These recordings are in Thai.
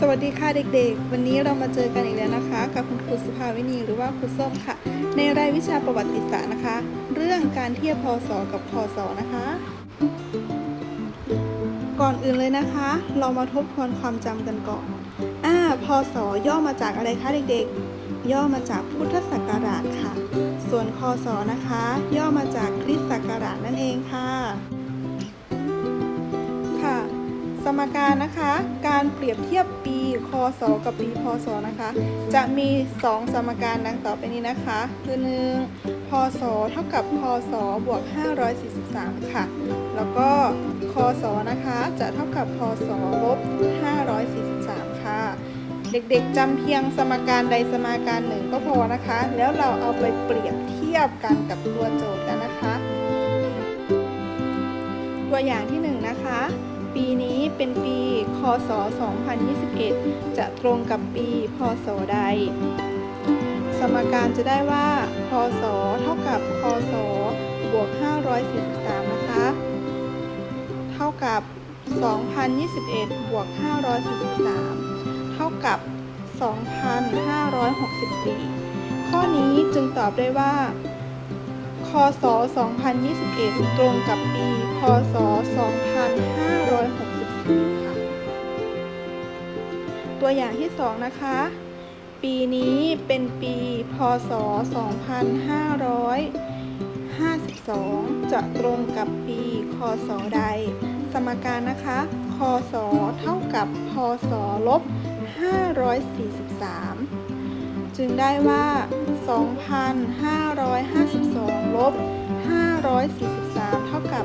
สวัสดีค่ะเด็กๆ วันนี้เรามาเจอกันอีกแล้วนะคะ กับคุณครูสุภาวินีหรือว่าครูส้มค่ะ ในรายวิชาประวัติศาสตร์นะคะ เรื่องการเทียบพศกับพศนะคะ ก่อนอื่นเลยนะคะ เรามาทบทวนความจำกันก่อนอ่าพศย่อมาจากอะไรคะเด็กๆ ย่อมาจากพุทธศักราชค่ะ ส่วนคศนะคะ ย่อมาจากคริสตศักราชนั่นเองค่ะ สมการนะคะ การเปรียบเทียบปีคศกับปีพศนะคะ จะมี 2 สมการดังต่อไปนี้นะคะ คือ1พศเท่ากับพศบวก 543 ค่ะ แล้วก็คศนะคะจะเท่ากับพศลบ543 ค่ะ เด็กๆจำเพียงสมการใดสมการหนึ่งก็พอนะคะ แล้วเราเอาไปเปรียบเทียบกันกับตัวโจทย์กันนะคะ ตัวอย่างที่หนึ่งนะคะ ปีนี้เป็นปีคศ 2021 จะตรงกับปีพศใด สมการจะได้ว่า พศ เท่ากับ คศ บวก 543 นะคะ เท่ากับ 2021 บวก 543 เท่ากับ 2,564 ข้อนี้จึงตอบได้ว่า ศ 2021 ตรงกับปี พศ 2564 ค่ะ ตัวอย่างที่ 2 นะคะ ปีนี้เป็นปี พศ 2552 จะตรงกับปี คศ ใด สมการนะคะ คศ เท่ากับ พศ ลบ 543 จึงได้ว่า 2,552 ลบ 543 เท่ากับ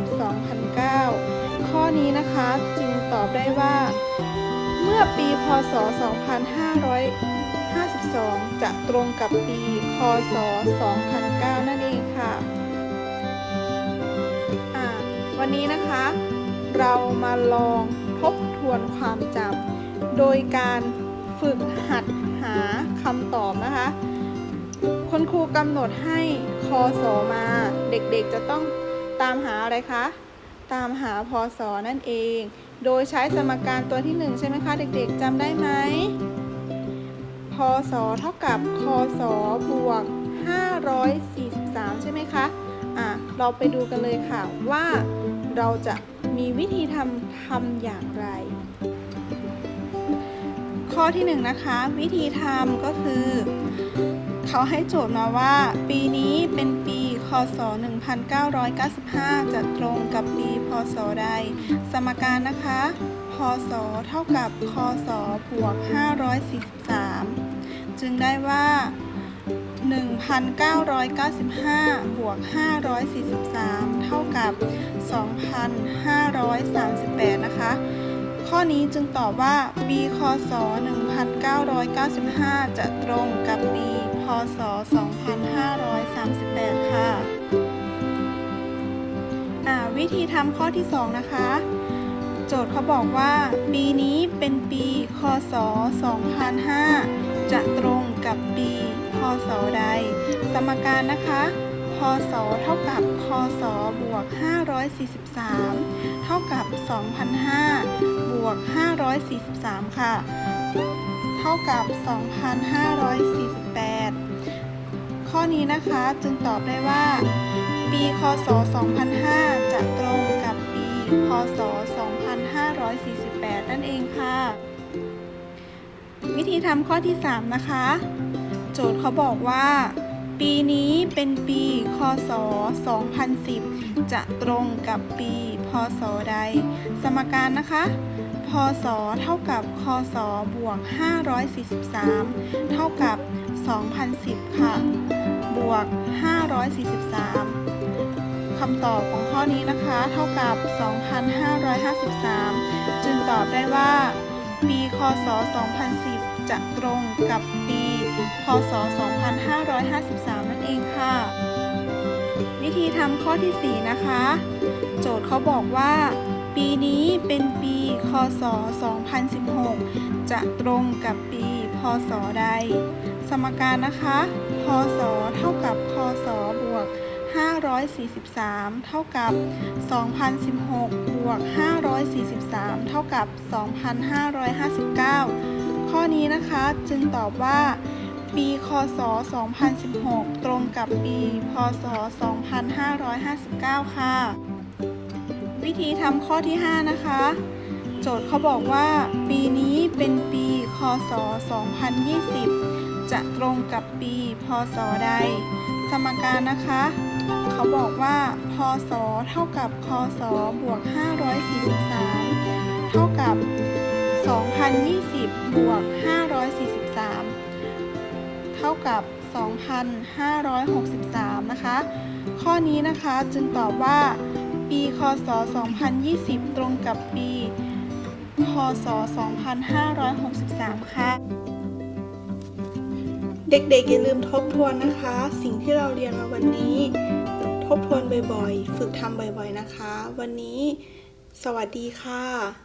2,009 ข้อนี้นะคะจึงตอบได้ว่า เมื่อปีพศ 2552 จะตรงกับปีคศ2009 นั่นเองค่ะอ่าวันนี้นะคะ เรามาลองทบทวนความจำโดยการฝึกหัดหาคำตอบนะคะ คุณครูกำหนดให้คอสอมา เด็กๆจะต้องตามหาอะไรคะ ตามหาพศนั่นเอง โดยใช้สมการตัวที่ 1 ใช่ไหมคะ เด็กๆจำได้ไหมพศเท่ากับคศบวก 543 ใช่ไหมคะอะเราไปดูกันเลยค่ะว่าเราจะมีวิธีทำทำอย่างไร ข้อที่หนึ่งนะคะ วิธีทำก็คือ เขาให้โจทย์มาว่า ปีนี้เป็นปีคศ 1995 จะตรงกับปีพศใด สมการนะคะ พศ เท่ากับ คศบวก 543 จึงได้ว่า 1,995 บวก 543 เท่ากับ 2,538 นะคะข้อนี้จึงตอบว่าปีคศ 1995 จะตรงกับปี ศ 2538 ค่ะอ่าวิธีทำข้อที่ 2 นะคะ โจทย์เขาบอกว่า ปีนี้เป็นปีคศ 2005 จะตรงกับปีพศใด สมการนะคะพศเท่ากับคศบวก 543 เท่ากับ 2,005 บวก 543 ค่ะ ท่ากับ 2,548 ข้อนี้นะคะจึงตอบได้ว่า ปีคศ 2005 จะตรงกับปีพศ2548 นั่นเองค่ะ วิธีทำข้อที่ 3 นะคะ โจทย์เขาบอกว่า ปีนี้เป็นปีคศ 2010 จะตรงกับปี พศใด สมการนะคะ พศ เท่ากับ คศ บวก 543 เท่ากับ 2010 ค่ะ บวก 543 คำตอบของข้อนี้นะคะ เท่ากับ 2,553 จึงตอบได้ว่า ปี คศ 2010 จะตรงกับปีพศ2553 นั่นเองค่ะ วิธีทำข้อที่ 4 นะคะ โจทย์เขาบอกว่า ปีนี้เป็นปีคศ 2016 จะตรงกับปีพศใด สมการนะคะ พศ เท่ากับคศบวก 543 เท่ากับ 2016 บวก 543 เท่ากับ 2,559 ข้อนี้นะคะจึงตอบว่าปีคศ 2016 ตรงกับปี พศ 2559 ค่ะ วิธีทำข้อที่ 5 นะคะ โจทย์เขาบอกว่า ปีนี้เป็นปีคศ 2020 จะตรงกับปีพศใด สมการนะคะ เขาบอกว่า พศ เท่ากับ คศ บวก 543 เท่ากับ 2020 บวก 543 เท่ากับ 2,563 นะคะ ข้อนี้นะคะจึงตอบว่า ปี คศ 2020 ตรงกับปีพศ2563 ค่ะ เด็กๆ อย่าลืมทบทวนนะคะ สิ่งที่เราเรียนมาวันนี้ ทบทวนบ่อยๆ ฝึกทำบ่อยๆ นะคะ วันนี้ สวัสดีค่ะ